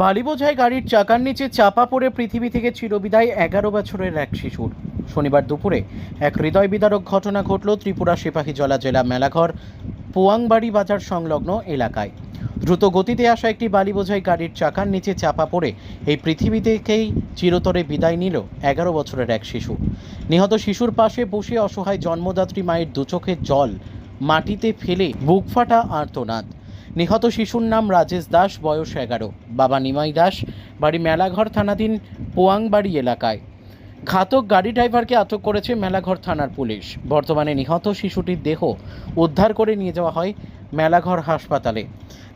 বালি বোঝাই গাড়ির চাকার নিচে চাপা পড়ে পৃথিবী থেকে চিরবিদায় এগারো বছরের এক শিশুর। শনিবার দুপুরে এক হৃদয় বিদারক ঘটনা ঘটল ত্রিপুরা সিপাহীজলা জেলা মেলাঘর, পোয়াংবাড়ি বাজার সংলগ্ন এলাকায়। দ্রুত গতিতে আসা একটি বালি বোঝাই গাড়ির চাকার নিচে চাপা পড়ে এই পৃথিবী থেকেই চিরতরে বিদায় নিল এগারো বছরের এক শিশু। নিহত শিশুর পাশে বসে অসহায় জন্মদাত্রী মায়ের দুচোখের জল, মাটিতে ফেলে বুক ফাটা আর্তনাদ। নিহত শিশুর নাম রাজেশ দাস, বয়স এগারো। বাবা নিমাই দাস, বাড়ি মেলাঘর থানাধীন পোয়াংবাড়ি এলাকায়। ঘাতক গাড়ি ড্রাইভারকে আটক করেছে মেলাঘর থানার পুলিশ। বর্তমানে নিহত শিশুটির দেহ উদ্ধার করে নিয়ে যাওয়া হয় মেলাঘর হাসপাতালে।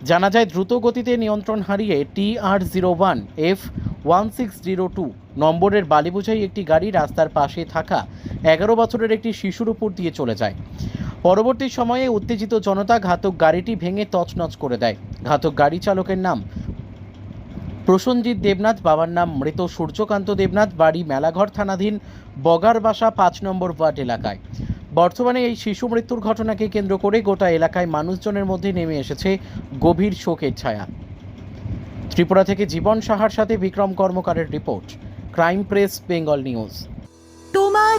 জানা যায়, দ্রুত গতিতে নিয়ন্ত্রণ হারিয়ে T R zero one F one six zero two নম্বরের বালিবোঝাই একটি গাড়ি রাস্তার পাশে থাকা এগারো বছরের একটি শিশুর উপর দিয়ে চলে যায়। পরবর্তী সময়ে উত্তেজিত জনতা ঘাতক গাড়িটি ভেঙে তছনছ করে দেয়। ঘাতক গাড়ি চালকের নাম প্রসঞ্জিৎ দেবনাথ, বাবার নাম মৃত সূর্যকান্ত দেবনাথ, বাড়ি মেলাঘর থানাধীন বগারবাসা পাঁচ নম্বর ওয়ার্ড এলাকায়। বর্তমানে এই শিশু মৃত্যুর ঘটনাকে কেন্দ্র করে গোটা এলাকায় মানুষজনের মধ্যে নেমে এসেছে গভীর শোকের ছায়া। ত্রিপুরা থেকে জীবন সাহার সাথে বিক্রম কর্মকারের report, crime press, Bengal news. তোমার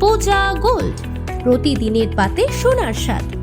পূজা গোল্ড। প্রতিদিনের পাতে সোনার স্বাদ।